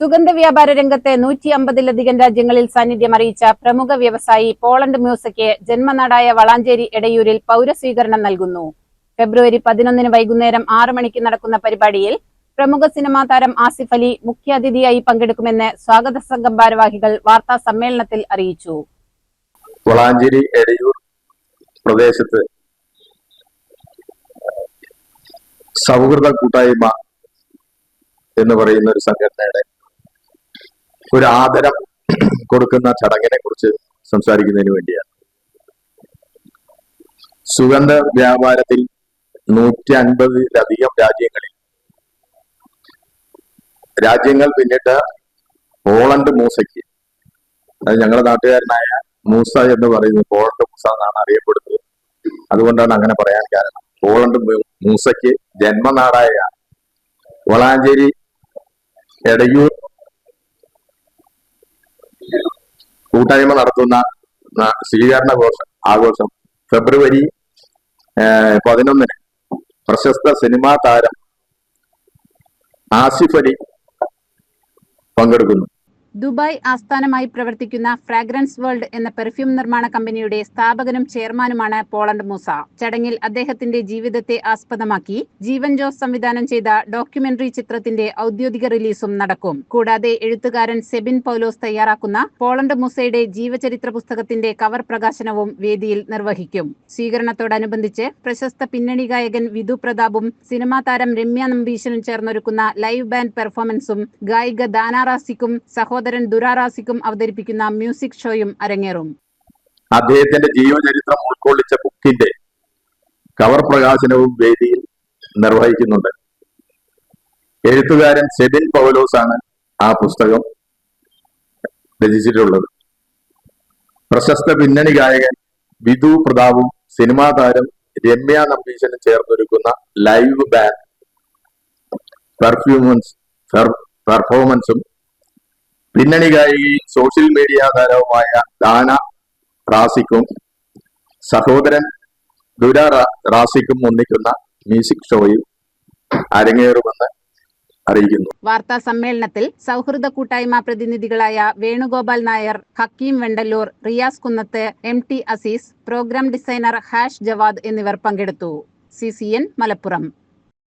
സുഗന്ധ വ്യാപാര രംഗത്തെ നൂറ്റി അമ്പതിലധികം രാജ്യങ്ങളിൽ സാന്നിധ്യം അറിയിച്ച പ്രമുഖ വ്യവസായി പോളണ്ട് മ്യൂസിക്ക് ജന്മനാടായ വളാഞ്ചേരി എടയൂരിൽ പൗരസ്വീകരണം നൽകുന്നു. ഫെബ്രുവരി പതിനൊന്നിന് വൈകുന്നേരം ആറു മണിക്ക് നടക്കുന്ന പരിപാടിയിൽ പ്രമുഖ സിനിമാ താരം ആസിഫ് അലി മുഖ്യാതിഥിയായി പങ്കെടുക്കുമെന്ന് സ്വാഗത സംഘം ഭാരവാഹികൾ വാർത്താ സമ്മേളനത്തിൽ അറിയിച്ചു. വളാഞ്ചേരി എടയൂർ പ്രദേശത്ത് സൗഹൃദ കൂട്ടായ്മ എന്ന് പറയുന്ന ഒരു സംഘടനയുടെ ഒരു ആദരം കൊടുക്കുന്ന ചടങ്ങിനെ കുറിച്ച് സംസാരിക്കുന്നതിന് വേണ്ടിയാണ്. സുഗന്ധ വ്യാപാരത്തിൽ നൂറ്റി അൻപതിലധികം രാജ്യങ്ങളിൽ രാജ്യങ്ങൾ പിന്നിട്ട് പോളണ്ട് മൂസയ്ക്ക് അത് ഞങ്ങളുടെ നാട്ടുകാരനായ മൂസ എന്ന് പറയുന്നത് പോളണ്ട് മൂസ എന്നാണ് അറിയപ്പെടുന്നത്. അതുകൊണ്ടാണ് അങ്ങനെ പറയാൻ കാരണം. പോളണ്ട് മൂസയ്ക്ക് ജന്മനാടായ വളാഞ്ചേരി എടയൂർ കൂട്ടായ്മ നടത്തുന്ന സ്വീകരണ ഘോഷം ആഘോഷം. ഫെബ്രുവരി പതിനൊന്നിന് പ്രശസ്ത സിനിമാ താരം ആസിഫ് അലി പങ്കെടുക്കുന്നു. ദുബായ് ആസ്ഥാനമായി പ്രവർത്തിക്കുന്ന ഫ്രാഗ്രൻസ് വേൾഡ് എന്ന പെർഫ്യൂം നിർമ്മാണ കമ്പനിയുടെ സ്ഥാപകനും ചെയർമാനുമാണ് പോളണ്ട് മൂസ. ചടങ്ങിൽ അദ്ദേഹത്തിന്റെ ജീവിതത്തെ ആസ്പദമാക്കി ജീവൻ ജോസ് സംവിധാനം ചെയ്ത ഡോക്യുമെന്ററി ചിത്രത്തിന്റെ ഔദ്യോഗിക റിലീസും നടക്കും. കൂടാതെ എഴുത്തുകാരൻ സെബിൻ പൗലോസ് തയ്യാറാക്കുന്ന പോളണ്ട് മൂസയുടെ ജീവചരിത്ര പുസ്തകത്തിന്റെ കവർ പ്രകാശനവും വേദിയിൽ നിർവഹിക്കും. സ്വീകരണത്തോടനുബന്ധിച്ച് പ്രശസ്ത പിന്നണി ഗായകൻ വിധു പ്രതാപും സിനിമാ താരം രമ്യ നമ്പീശനും ചേർന്നൊരുക്കുന്ന ലൈവ് ബാൻഡ് പെർഫോമൻസും ഗായിക ദാനാറാസിക്കും സഹോദരൻ ദുരാറാസിക്കും അവതരിപ്പിക്കുന്ന മ്യൂസിക് ഷോയും അരങ്ങേറും. അദ്ദേഹത്തിന്റെ ജീവചരിത്രം ഉൾക്കൊള്ളിച്ച ബുക്കിന്റെ കവർ പ്രകാശനവും വേദിയിൽ നിർവഹിക്കുന്നുണ്ട്. എഴുത്തുകാരൻ സെബിൻ പൗലോസ് ആണ് ആ പുസ്തകം രചിച്ചിട്ടുള്ളത്. പ്രശസ്ത പിന്നണി ഗായകൻ വിധു പ്രതാപും സിനിമാ താരം രമ്യ നമ്പീശനും ചേർന്നൊരുക്കുന്ന ലൈവ് ബാൻഡ് പെർഫ്യൂമൻസ് പെർഫോമൻസും പിന്നണി ഗായികയും സോഷ്യൽ മീഡിയ താരവുമായ ദാന റാസിക്കും സഹോദരൻ ദുര റാസിക്കും ഒന്നിക്കുന്ന മ്യൂസിക് ഷോയിൽ അരങ്ങേറുമെന്ന് അറിയിക്കുന്നു. വാർത്താ സമ്മേളനത്തിൽ സൗഹൃദ കൂട്ടായ്മ പ്രതിനിധികളായ Venugopal Nair Hakeem Vendallur Riyas Kunnath M T Azeez program designer hash Javad എന്നിവർ പങ്കെടുത്തു. C C N Malappuram.